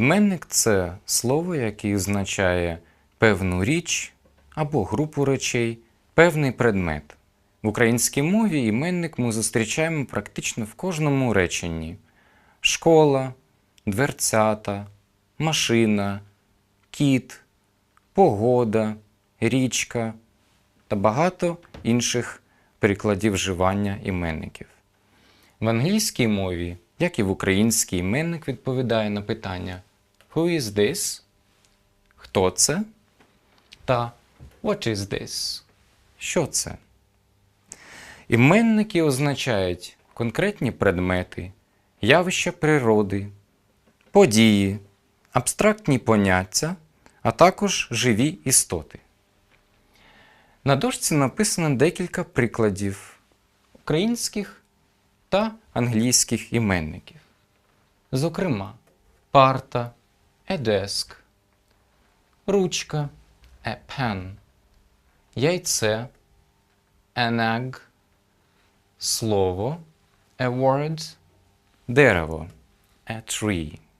Іменник це слово, яке означає певну річ або групу речей, певний предмет. В українській мові іменник ми зустрічаємо практично в кожному реченні: школа, дверцята, машина, кіт, погода, річка та багато інших прикладів вживання іменників. В англійській мові, як і в українській, іменник відповідає на питання Who is this? Хто це? Та What is this? Що це? Іменники означають конкретні предмети, явища природи, події, абстрактні поняття, а також живі істоти. На дошці написано декілька прикладів українських та англійських іменників. Зокрема, парта, a desk, ручка, a pen, яйце, an egg, слово, a word, дерево, a tree.